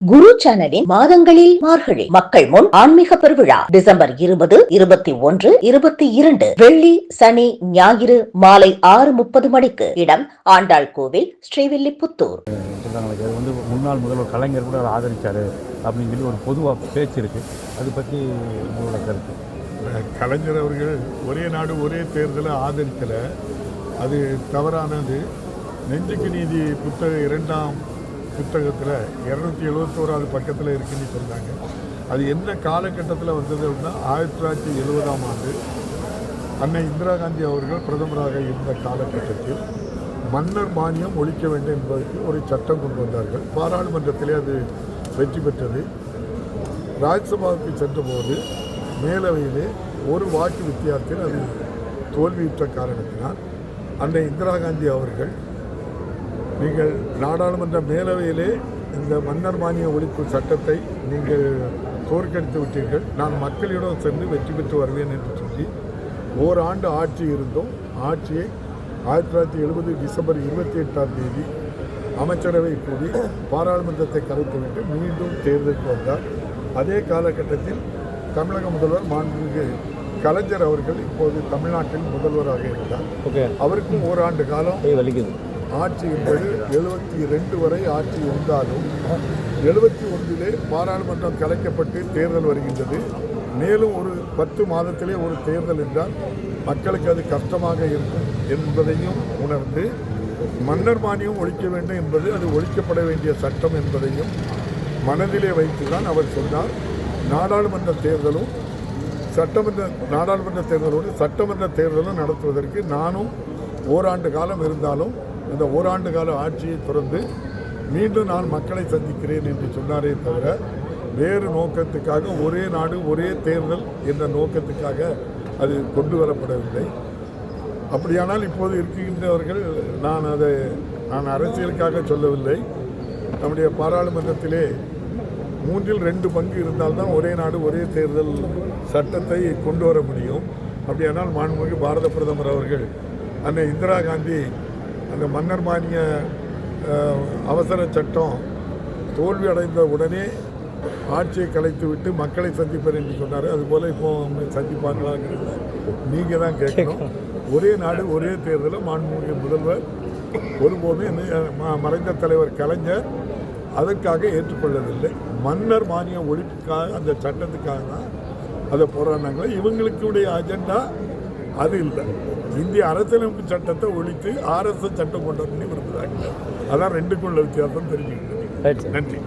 குரு சேனலின் மாதங்களில் மார்கழி மக்கள் முன் ஆன்மீக பெருவிழா டிசம்பர் இருபது இருபத்தி ஒன்று இருபத்தி இரண்டு வெள்ளி சனி ஞாயிறு மாலை ஆறு முப்பது மணிக்கு இடம் ஆண்டாள் கோவில் ஸ்ரீவில்லிபுத்தூர். வந்து முன்னாள் முதல்வர் கலைஞர் கூட ஆதரிச்சார் அப்படின்னு சொல்லி ஒரு பொதுவாக பேச்சு இருக்குது அது பற்றி உங்களோட கருத்து? கலைஞர் அவர்கள் ஒரே நாடு ஒரே தேர்தலை ஆதரிக்கலை. அது தவறானது. நெஞ்சுக்கு நீதி புத்தக இரண்டாம் புத்தகத்தில் இரநூத்தி எழுபத்தோராவது பக்கத்தில் இருக்குன்னு சொன்னாங்க. அது எந்த காலகட்டத்தில் வந்தது அப்படின்னா ஆயிரத்தி தொள்ளாயிரத்தி எழுபதாம் ஆண்டு அன்னை இந்திரா காந்தி அவர்கள் பிரதமராக இருந்த காலகட்டத்தில் மன்னர் மானியம் ஒழிக்க வேண்டும் என்பதற்கு ஒரு சட்டம் கொண்டு வந்தார்கள். பாராளுமன்றத்திலே அது வெற்றி பெற்றது. ராஜ்யசபாவுக்கு சென்றபோது மேலவையிலே ஒரு வாக்கு வித்தியாசத்தில் அது தோல்வியுற்ற காரணத்தினால் அன்னை இந்திரா காந்தி அவர்கள் நீங்கள் நாடாளுமன்ற மேலவையிலே இந்த மன்னர் மானிய ஒழிப்பு சட்டத்தை நீங்கள் தோற்கடித்து விட்டீர்கள். நான் மக்களிடம் சென்று வெற்றி பெற்று வருவேன் என்று சொல்லி ஓராண்டு ஆட்சி இருந்தும். ஆட்சியை ஆயிரத்தி தொள்ளாயிரத்தி எழுபது டிசம்பர் இருபத்தி எட்டாம் தேதி அமைச்சரவை கூடி பாராளுமன்றத்தை கலைத்துவிட்டு மீண்டும் தேர்தலுக்கு வந்தார். அதே காலகட்டத்தில் தமிழக முதல்வர் மாண்புமிகு கலைஞர் அவர்கள் இப்போது தமிழ்நாட்டில் முதல்வராக இருந்தார். ஓகே. அவருக்கும் ஓராண்டு காலம் ஆட்சி என்பது எழுபத்தி ரெண்டு வரை ஆட்சி இருந்தாலும் எழுபத்தி ஒன்றிலே பாராளுமன்றம் கலைக்கப்பட்டு தேர்தல் வருகின்றது. மேலும் ஒரு பத்து மாதத்திலே ஒரு தேர்தல் என்றால் மக்களுக்கு அது கஷ்டமாக இருக்கும் என்பதையும் உணர்ந்து மன்னர் மானியம் ஒழிக்க வேண்டும் என்பது அது ஒழிக்கப்பட வேண்டிய சட்டம் என்பதையும் மனதிலே வைத்துதான் அவர் சொன்னார். நாடாளுமன்ற தேர்தலும் சட்டமன்ற நாடாளுமன்ற தேர்தலோடு சட்டமன்ற தேர்தலும் நடத்துவதற்கு நானும் ஓராண்டு காலம் இருந்தாலும் இந்த ஓராண்டு கால ஆட்சியை தொடர்ந்து மீண்டும் நான் மக்களை சந்திக்கிறேன் என்று சொன்னாரே தவிர வேறு நோக்கத்துக்காக ஒரே நாடு ஒரே தேர்தல் என்ற நோக்கத்துக்காக அது கொண்டு வரப்படவில்லை. அப்படியானால் இப்போது இருக்கின்றவர்கள் நான் அதை நான் அரசியலுக்காக சொல்லவில்லை. நம்முடைய பாராளுமன்றத்திலே மூன்றில் ரெண்டு பங்கு இருந்தால்தான் ஒரே நாடு ஒரே தேர்தல் சட்டத்தை கொண்டு வர முடியும். அப்படியானால் மாண்புமிகு பாரத பிரதமர் அவர்கள் அன்னை இந்திரா காந்தி அந்த மன்னர் மானிய அவசர சட்டம் தோல்வி அடைந்த உடனே ஆட்சியை கலைத்து விட்டு மக்களை சந்திப்பேன் என்று சொன்னார். அதுபோல் இப்போ சந்திப்பாங்களாங்கிறத நீங்கள் தான் கேட்கணும். ஒரே நாடு ஒரே தேர்தலில் மாண்புமிகு முதல்வர். ஒருபோதும் என்ன- மறைந்த தலைவர் கலைஞர் அதற்காக ஏற்றுக்கொள்ளவில்லை. மன்னர் மானிய ஒழிப்புக்காக அந்த சட்டத்துக்காக தான் அதை போராடினாங்களே இவங்களுக்குடைய அஜெண்டா அது இல்லை. இந்திய அரசியலமைப்பு சட்டத்தை ஒழித்து ஆர்எஸ்எஸ் சட்டம் கொண்டு வந்து விரும்புகிறாங்க அதான் ரெண்டுக்குள்ள வித்தியாசம் தெரிஞ்சுக்கிட்டு நன்றி.